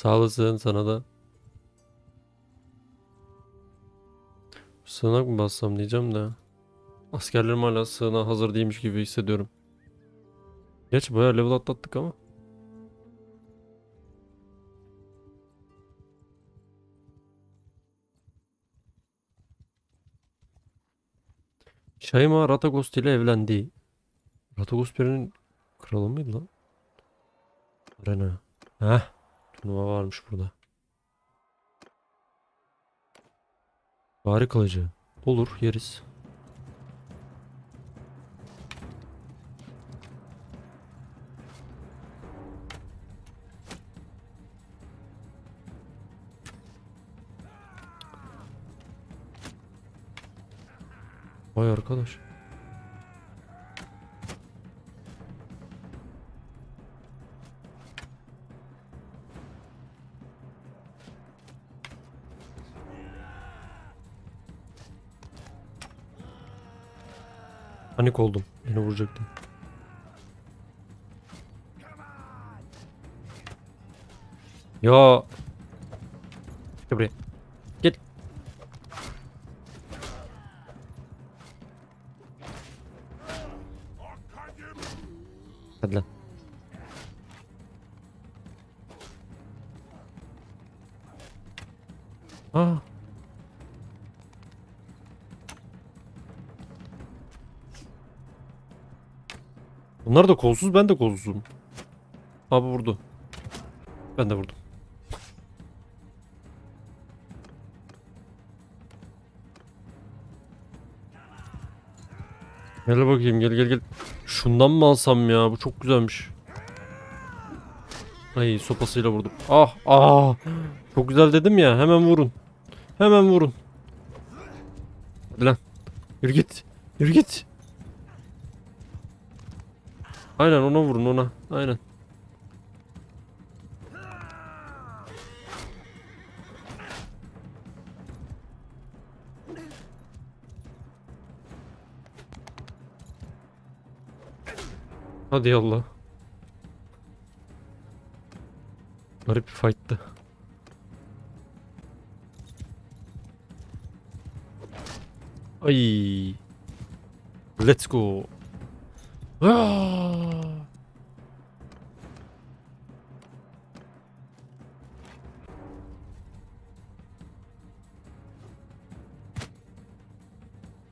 Sağ olasın sana da. Sığınak mı bassam diyeceğim de. Askerlerim hala sığınağa hazır değilmiş gibi hissediyorum. Geç bayağı level atlattık ama. Şayma Ratagost ile evlendi. Ratagost birinin kralı mıydı lan? Arena. Heh. Turnuva varmış burada. Bari kılıcı. Olur yeriz. Vay arkadaş. Panik oldum. Beni vuracaktı. Ya. Bunlar da kolsuz ben de kolsuzum. Abi vurdu. Ben de vurdum. Gel bakayım gel gel gel. Şundan mı alsam ya? Bu çok güzelmiş. Ay sopasıyla vurdum. Ah ah. Çok güzel dedim ya. Hemen vurun. Hemen vurun. Hadi lan. Yürü git. Yürü git. Aynen ona vurun ona. Aynen. Hadi yallah. Garip bir fight'tı. Ay. Let's go. Ah!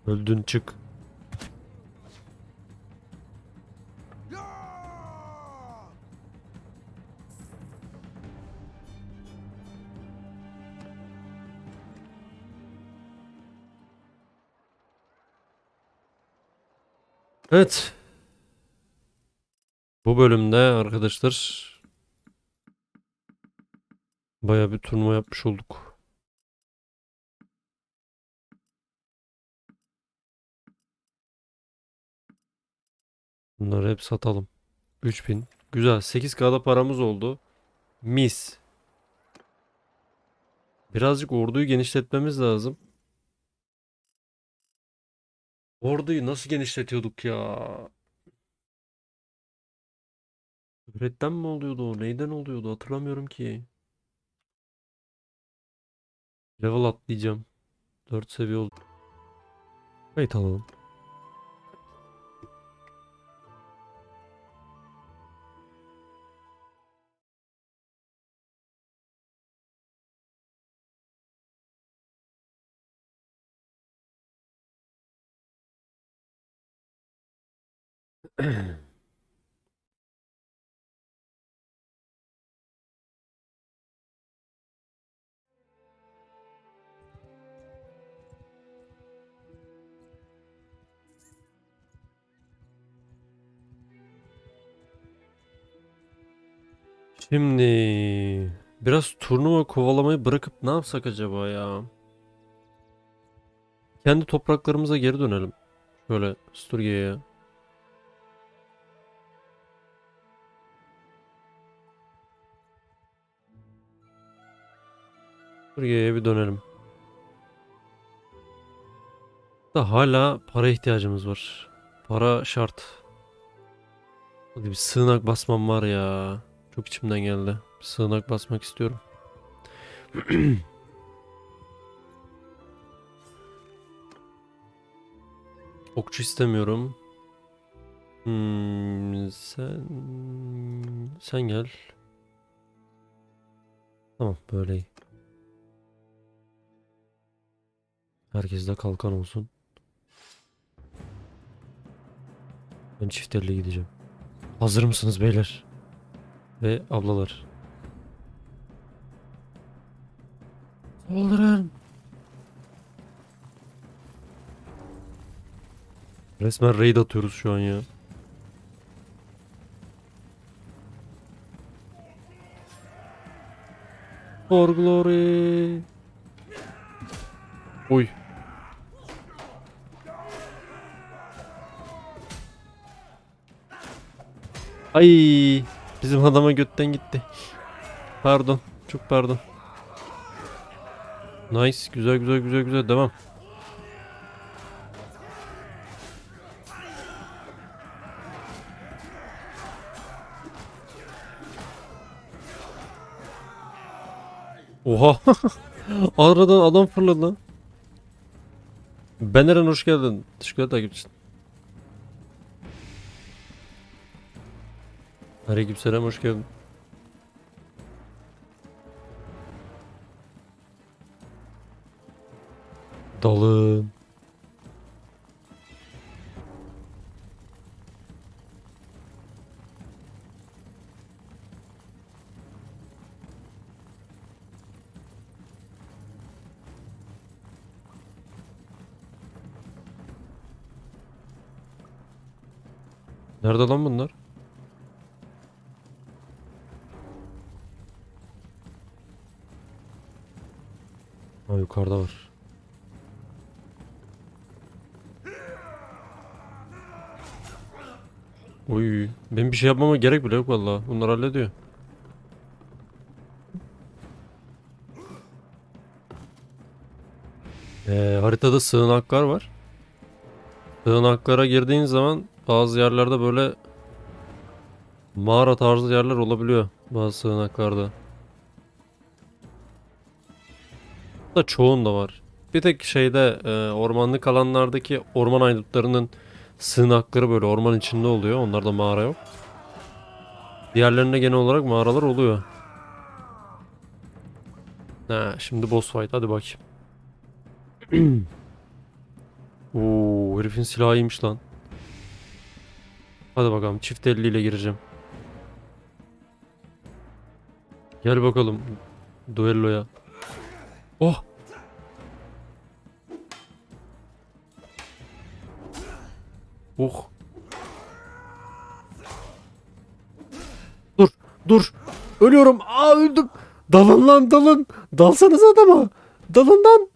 Öldün çık. Evet. Bölümde arkadaşlar baya bir turnuva yapmış olduk. Bunları hep satalım. 3000. Güzel. 8K'da paramız oldu. Mis. Birazcık orduyu genişletmemiz lazım. Orduyu nasıl genişletiyorduk ya? Üretten mi oluyordu o? Neyden oluyordu? Hatırlamıyorum ki. Level atlayacağım. 4 seviye oldu. Kayıt alalım. Şimdi biraz turnuva kovalamayı bırakıp ne yapsak acaba ya? Kendi topraklarımıza geri dönelim. Şöyle Sturgia'ya. Sturgia'ya bir dönelim. Da hala para ihtiyacımız var. Para şart. Hadi bir sığınak basmam var ya. Çok içimden geldi. Sığınak basmak istiyorum. Okçu istemiyorum. Hmm, sen sen gel. Tamam böyle. Herkes de kalkan olsun. Ben çift gideceğim. Hazır mısınız beyler? Ve ablalar. Saldırın. Resmen raid atıyoruz şu an ya. For glory. Oy. Ay, bizim adama götten gitti. Pardon, çok pardon. Nice, güzel güzel güzel güzel devam. Oha. Aradan adam fırladı lan. Ben Eren hoş geldin. Teşekkürler takipçisin. Aleykümselam hoş geldin. Dalın. Ha yukarıda var. Oy, benim bir şey yapmama gerek bile yok vallahi. Bunlar hallediyor. Ee, haritada sığınaklar var. Sığınaklara girdiğin zaman bazı yerlerde böyle mağara tarzı yerler olabiliyor bazı sığınaklarda. Da çoğunda var. Bir tek şeyde e, ormanlık alanlardaki orman haydutlarının sığınakları böyle orman içinde oluyor. Onlarda mağara yok. Diğerlerinde genel olarak mağaralar oluyor. Ha, şimdi boss fight hadi bakayım. Oo, herifin silahı iyiymiş lan. Hadi bakalım çift elliyle gireceğim. Gel bakalım duelloya. Oh! Oh! Dur, dur. Ölüyorum. Aa öldüm. Dalın lan dalın. Dalsanız adama. Dalın lan.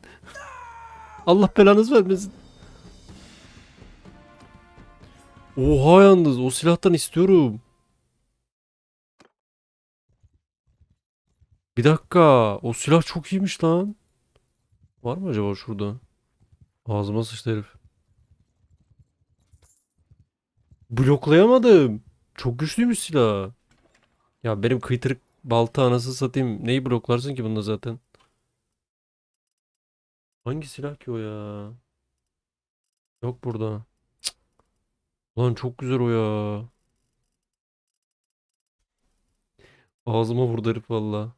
Allah belanız vermesin. Oha yalnız o silahtan istiyorum. Bir dakika. O silah çok iyiymiş lan. Var mı acaba şurada? Ağzıma sıçtı herif. Bloklayamadım. Çok güçlüymüş silah. Ya benim kıytırık balta anası satayım. Neyi bloklarsın ki bunda zaten? Hangi silah ki o ya? Yok burada. Cık. Lan çok güzel o ya. Ağzıma vurdu herif valla.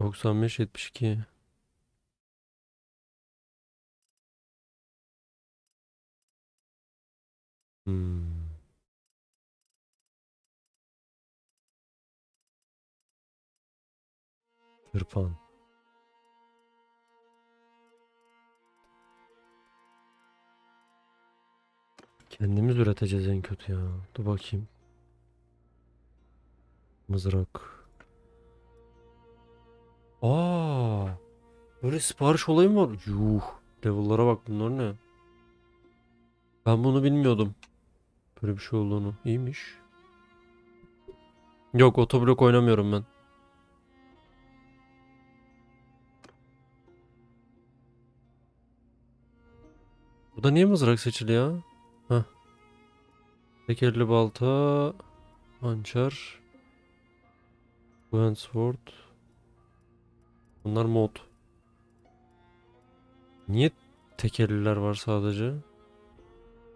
95 72. Tırpan. Kendimiz üreteceğiz en kötü ya. Dur bakayım. Mızrak. Aa! Böyle sipariş olayı mı var? Yuh. Level'lara bak bunlar ne? Ben bunu bilmiyordum. Böyle bir şey olduğunu. İyiymiş. Yok otoblok oynamıyorum ben. Burada niye mızrak seçili ya? Heh. Tekerli balta. Hançer. Sword. Bunlar mod. Niye tekerliler var sadece?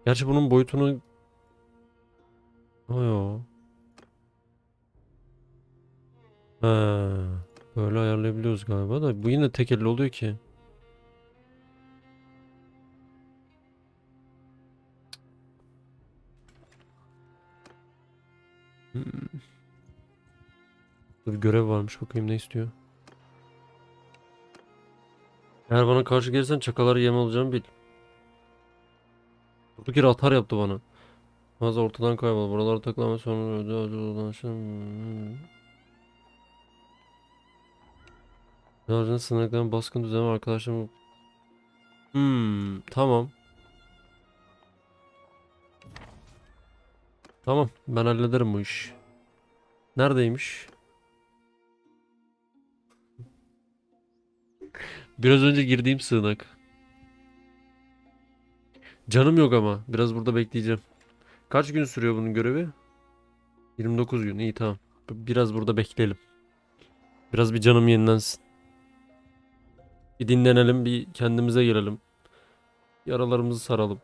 Gerçi bunun boyutunu... Ayo. He, böyle ayarlayabiliyoruz galiba da bu yine tekerli oluyor ki. Hmm. Bir görev varmış bakayım ne istiyor. Eğer bana karşı gelirsen çakaları yem alacağımı bil. Durduk yere atar yaptı bana. Az ortadan kaybol. Buralara takılama sonra öde öde dolaşın. Yarın sınırlardan baskın düzeni arkadaşlarım. Hmm, tamam. Tamam, ben hallederim bu iş. Neredeymiş? Biraz önce girdiğim sığınak. Canım yok ama. Biraz burada bekleyeceğim. Kaç gün sürüyor bunun görevi? 29 gün. İyi tamam. Biraz burada bekleyelim. Biraz bir canım yenilensin. Bir dinlenelim, bir kendimize gelelim. Yaralarımızı saralım.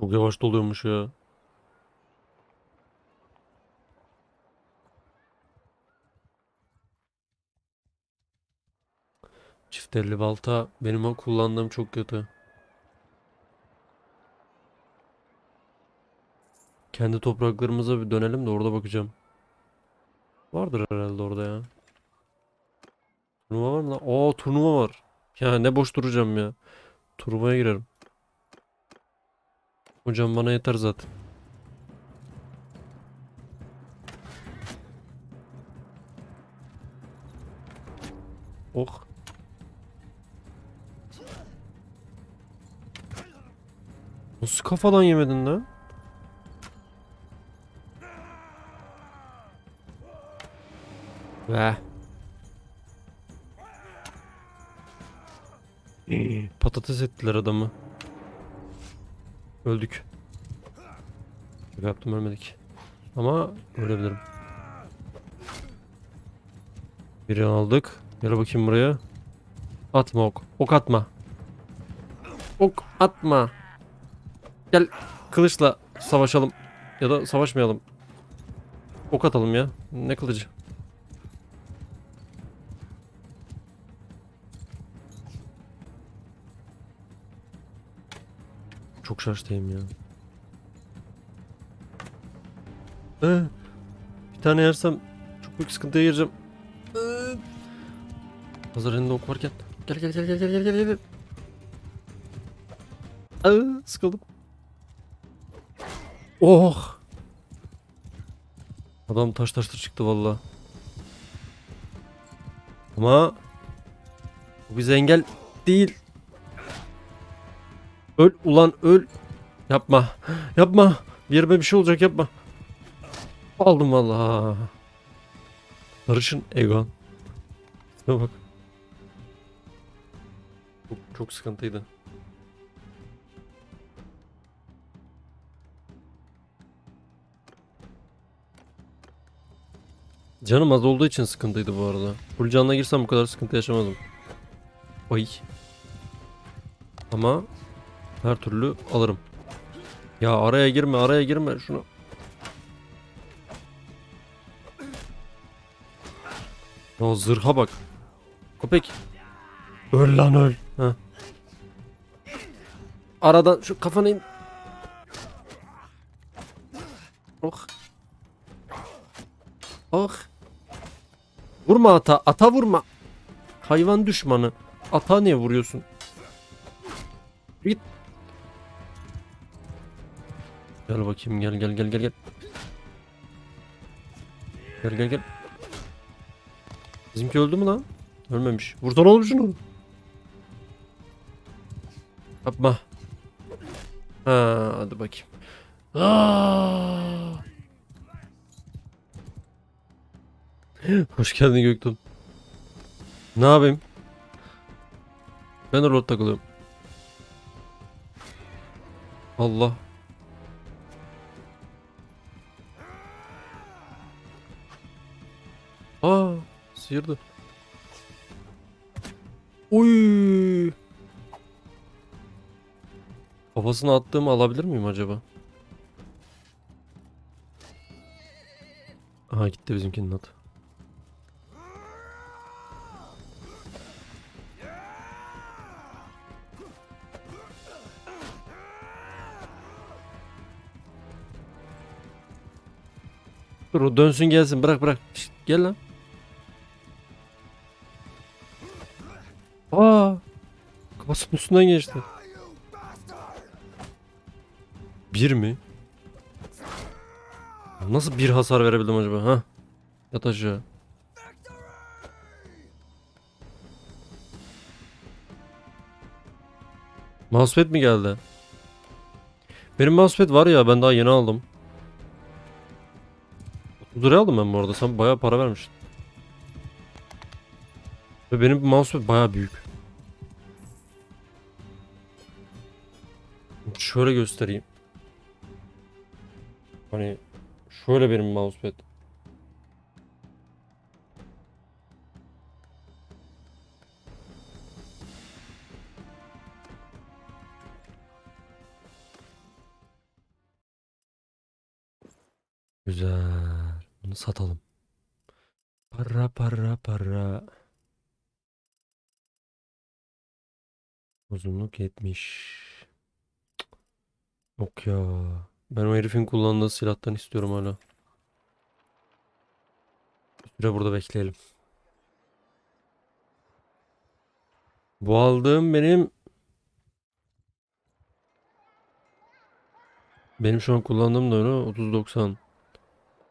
Çok yavaş doluyormuş ya. Çift elli balta benim o kullandığım çok kötü. Kendi topraklarımıza bir dönelim de orada bakacağım. Vardır herhalde orada ya. Turnuva var mı lan? Oo turnuva var. Ya ne boş duracağım ya. Turnuvaya girerim. Hocam bana yeter zaten. Oh. Nasıl kafadan yemedin lan? Ve. Patates ettiler adamı. Öldük. Şaka yaptım ölmedik. Ama ölebilirim. Biri aldık. Gel bakayım buraya. Atma ok. Ok atma. Ok atma. Gel kılıçla savaşalım. Ya da savaşmayalım. Ok atalım ya. Ne kılıcı? Çok şaştayım ya. Ee, bir tane yersem çok büyük sıkıntıya gireceğim. Ee, hazır elinde ok varken. Gel gel gel gel gel gel gel. Aa, sıkıldım. Oh. Adam taş taştır çıktı valla. Ama bu bize engel değil. Öl ulan öl. Yapma. Yapma. Bir yerime bir şey olacak yapma. Aldım valla. Barış'ın Egon. Bak. Çok, çok sıkıntıydı. Canım az olduğu için sıkıntıydı bu arada. Full canla girsem bu kadar sıkıntı yaşamazdım. Ay. Ama her türlü alırım. Ya araya girme araya girme şunu. Ya zırha bak. Köpek. Öl lan öl. Heh. Aradan şu kafanı in. Oh. Oh. Vurma ata. Ata vurma. Hayvan düşmanı. Ata niye vuruyorsun? Git. Gel bakayım gel gel gel gel gel. Gel gel gel. Bizimki öldü mü lan? Ölmemiş. Vursana oğlum şunu. Yapma. Ha, hadi bakayım. Aa! Hoş geldin Göktuğ. Ne yapayım? Ben de rot takılıyorum. Allah. Aa, sıyırdı. Oy. Kafasına attığımı alabilir miyim acaba? Aha gitti bizimkinin atı. Dönsün gelsin bırak bırak. Şşt, gel lan. Aa! Kafasının üstünden geçti. Bir mi? Nasıl bir hasar verebildim acaba ha? Yat aşağı. Mousepad mi geldi? Benim mousepad var ya ben daha yeni aldım. 30 liraya aldım ben bu arada. Sen bayağı para vermiştin. Ve benim mousepad bayağı büyük. Şöyle göstereyim. Hani şöyle benim mousepad. Uzunluk 70. Cık. Yok ya. Ben o herifin kullandığı silahtan istiyorum hala. Süre burada bekleyelim. Bu aldığım benim benim şu an kullandığım da öyle 3090.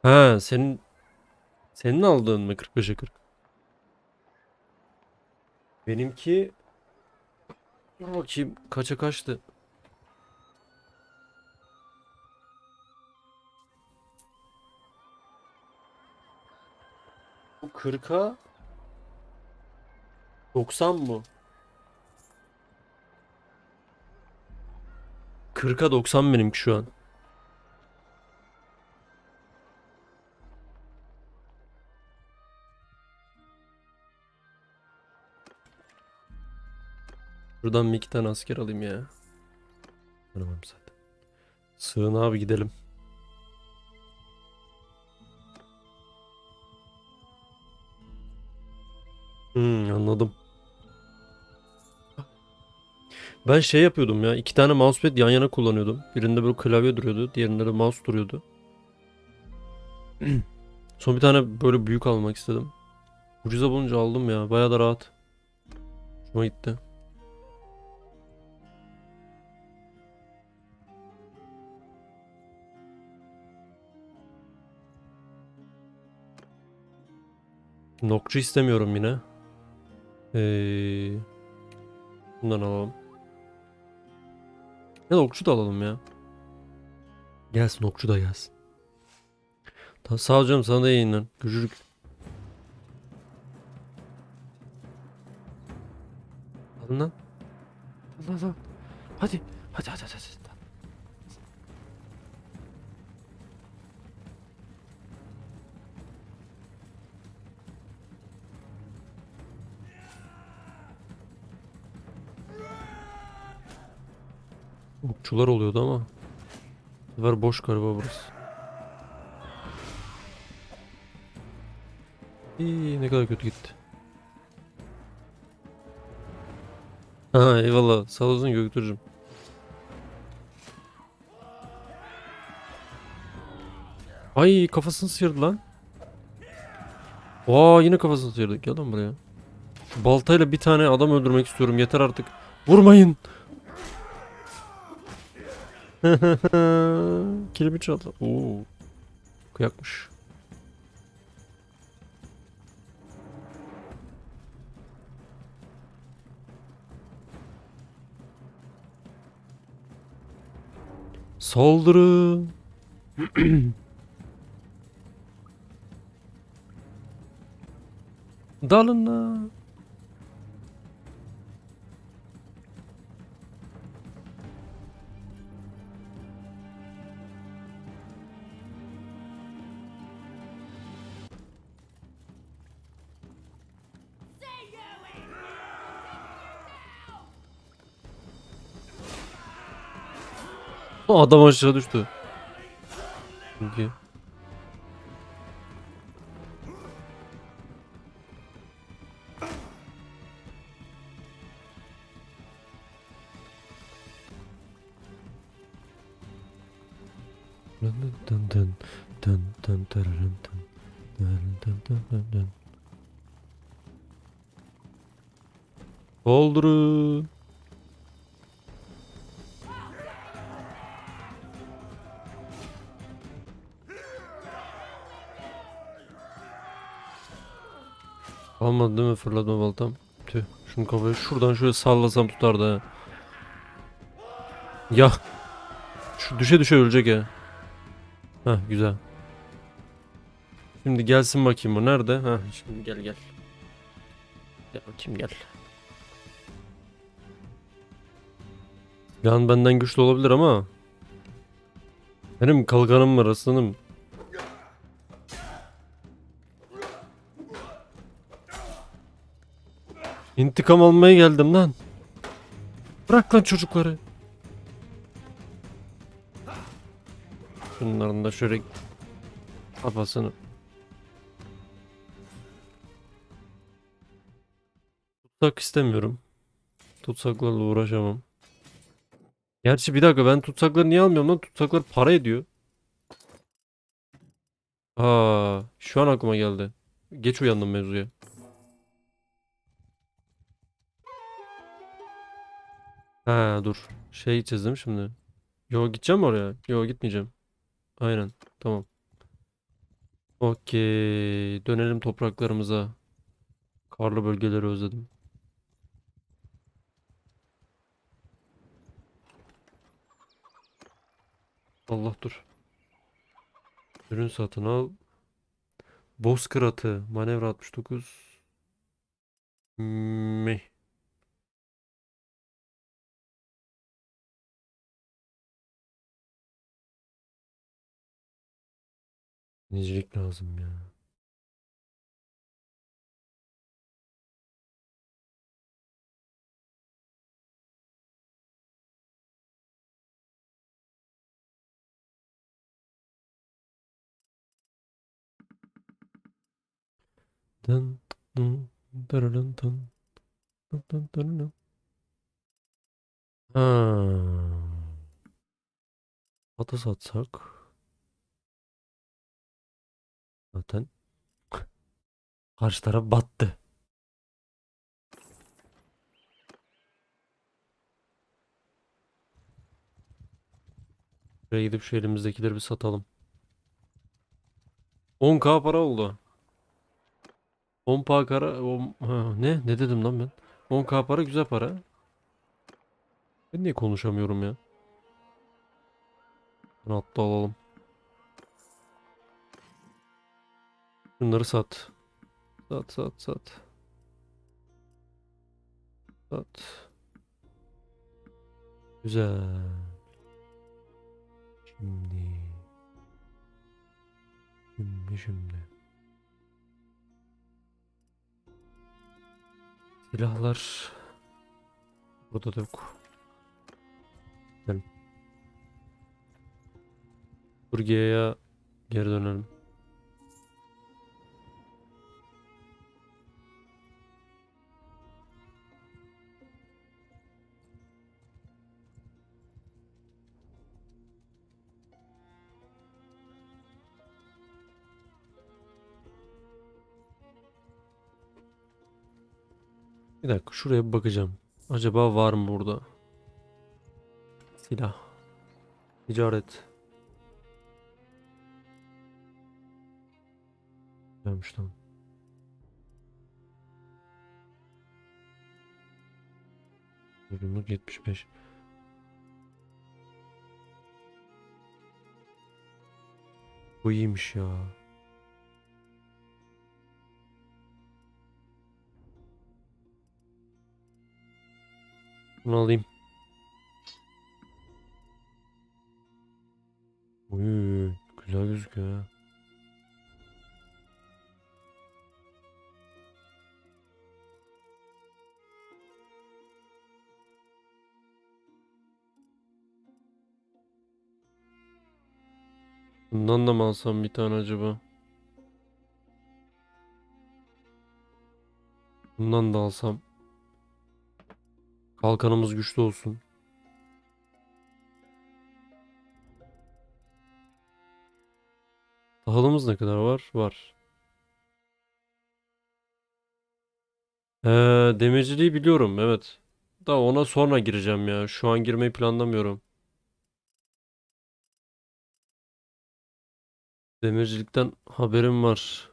Ha senin senin aldığın mı 45'e 40? Benimki Dur bakayım kaça kaçtı? Bu 40'a 90 mı? 40'a 90 benimki şu an. Buradan bir iki tane asker alayım ya. Tamam zaten. Sığın abi gidelim. Hmm, anladım. Ben şey yapıyordum ya. iki tane mousepad yan yana kullanıyordum. Birinde böyle klavye duruyordu. Diğerinde de mouse duruyordu. Son bir tane böyle büyük almak istedim. Ucuza bulunca aldım ya. Bayağı da rahat. Hoşuma gitti. Nokçu istemiyorum yine. Ee, bundan alalım. Ya da okçu da alalım ya. Gelsin okçu da gelsin. Ta sağ ol canım sana da yayınlar. Gücürük. Alın lan. Alın lan. Hadi. Hadi hadi hadi. hadi. Okçular oluyordu ama. Sefer boş galiba burası. İyi ne kadar kötü gitti. Ha eyvallah sağ olasın Göktürk'cüm. Ay kafasını sıyırdı lan. Aa yine kafasını sıyırdı. Gel lan buraya. Şu baltayla bir tane adam öldürmek istiyorum. Yeter artık. Vurmayın. Kilimi çaldı. Oo. Kıyakmış. Saldırın. Dalın lan. Adam aşağı düştü. Çünkü Dın dın dın dın dın dın dın dın dın. Doldurun. Almadı değil mi fırlatma baltam? Tüh. Şunu kafaya şuradan şöyle sallasam tutar da. ha. Ya. Şu düşe düşe ölecek ya. Heh güzel. Şimdi gelsin bakayım bu nerede? Heh şimdi gel gel. Gel bakayım gel. Silahın benden güçlü olabilir ama benim kalkanım var aslanım. İntikam almaya geldim lan. Bırak lan çocukları. Şunların da şöyle kafasını. Tutsak istemiyorum. Tutsaklarla uğraşamam. Gerçi bir dakika ben tutsakları niye almıyorum lan? Tutsaklar para ediyor. Aa, şu an aklıma geldi. Geç uyandım mevzuya. Ha dur. Şey mi şimdi? Yo gideceğim oraya? Yo gitmeyeceğim. Aynen. Tamam. Okey. Dönelim topraklarımıza. Karlı bölgeleri özledim. Allah dur. Ürün satın al. Bozkır atı. Manevra 69. Mi. Denizcilik lazım ya. Dın dın dırırın dın dın dın dırırın. Ha. Atı satsak. Zaten karşı taraf battı. Şuraya gidip şu elimizdekileri bir satalım. 10k para oldu. 10k para on- ha, ne ne dedim lan ben? 10k para güzel para. Ben niye konuşamıyorum ya? Bunu hatta alalım. Bunları sat. Sat sat sat. Sat. Güzel. Şimdi. Şimdi şimdi. Silahlar. Burada da yok. Gidelim. Burge'ye geri dönelim. Bir dakika şuraya bir bakacağım. Acaba var mı burada? Silah. Ticaret. Gelmiş lan. Ürünlük 75. Bu iyiymiş ya. Bunu alayım. Uy, güzel gözüküyor ya. Bundan da mı alsam bir tane acaba? Bundan da alsam. Kalkanımız güçlü olsun. Tahılımız ne kadar var? Var. Ee, demirciliği biliyorum evet. Da ona sonra gireceğim ya. Şu an girmeyi planlamıyorum. Demircilikten haberim var.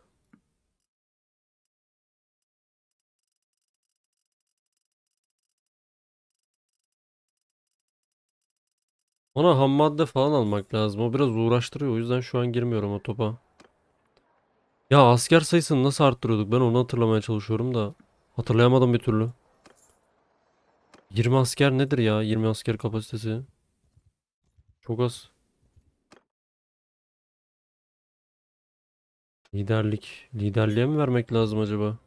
Ona ham madde falan almak lazım. O biraz uğraştırıyor. O yüzden şu an girmiyorum o topa. Ya asker sayısını nasıl arttırıyorduk? Ben onu hatırlamaya çalışıyorum da. Hatırlayamadım bir türlü. 20 asker nedir ya? 20 asker kapasitesi. Çok az. Liderlik. Liderliğe mi vermek lazım acaba?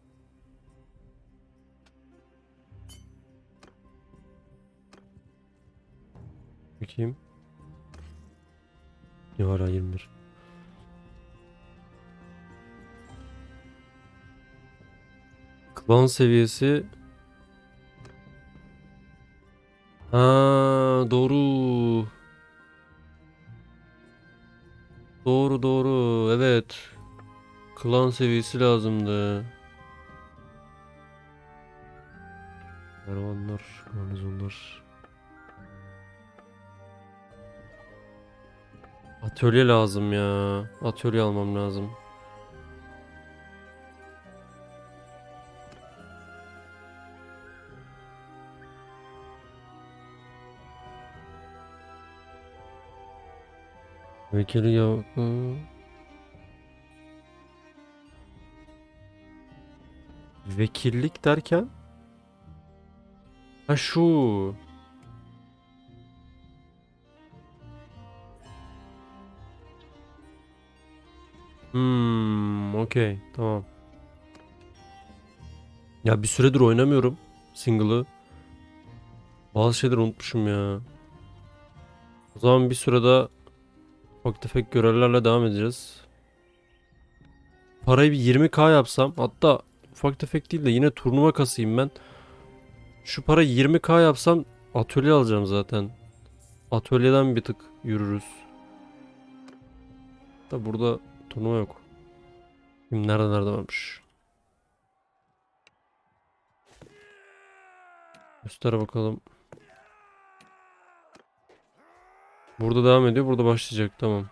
Bakayım. Ya hala 21. Klan seviyesi. Ha doğru. Doğru doğru. Evet. Klan seviyesi lazımdı. Atölye lazım ya. Atölye almam lazım. Yok. mu? Vekillik derken? Ha şu. Hmm, okey, tamam. Ya bir süredir oynamıyorum single'ı. Bazı şeyleri unutmuşum ya. O zaman bir süre daha ufak tefek görevlerle devam edeceğiz. Parayı bir 20k yapsam hatta ufak tefek değil de yine turnuva kasayım ben. Şu parayı 20k yapsam atölye alacağım zaten. Atölyeden bir tık yürürüz. Da burada turnuva yok. Şimdi nerede nerede varmış? Göster bakalım. Burada devam ediyor. Burada başlayacak. Tamam.